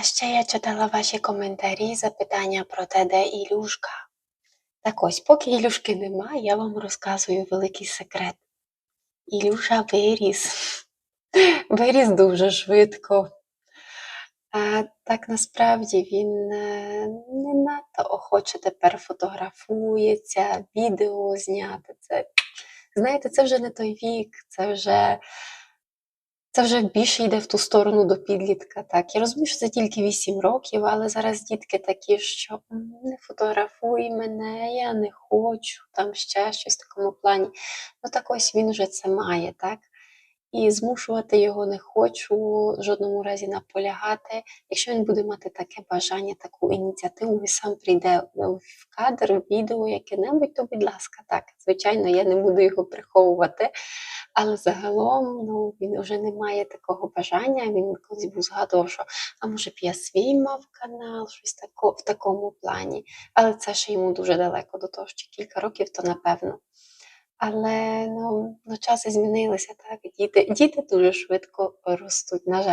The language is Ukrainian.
А ще я читала ваші коментарі, запитання про те, де Ілюшка. Так ось, поки Ілюшки нема, я вам розказую великий секрет. Ілюша виріс. Виріс дуже швидко. А, так насправді він е, не надто охоче тепер фотографується, відео зняти. Це, знаєте, це вже не той вік, це вже, це вже більше йде в ту сторону до підлітка. Так, я розумію, що це тільки 8 років, але зараз дітки такі, що не фотографуй мене, я не хочу, там ще щось в такому плані. Ну так ось він вже це має, так? І змушувати його не хочу, в жодному разі наполягати. Якщо він буде мати таке бажання, таку ініціативу, і сам прийде в кадр, в відео яке-небудь, то будь ласка, так. Звичайно, я не буду його приховувати. Але загалом ну, він вже не має такого бажання. Він колись був згадував, що а може б я свій мав канал, щось тако, в такому плані. Але це ще йому дуже далеко до того, що кілька років, то напевно. Але ну, ну, часи змінилися, так. Діти, діти дуже швидко ростуть, на жаль.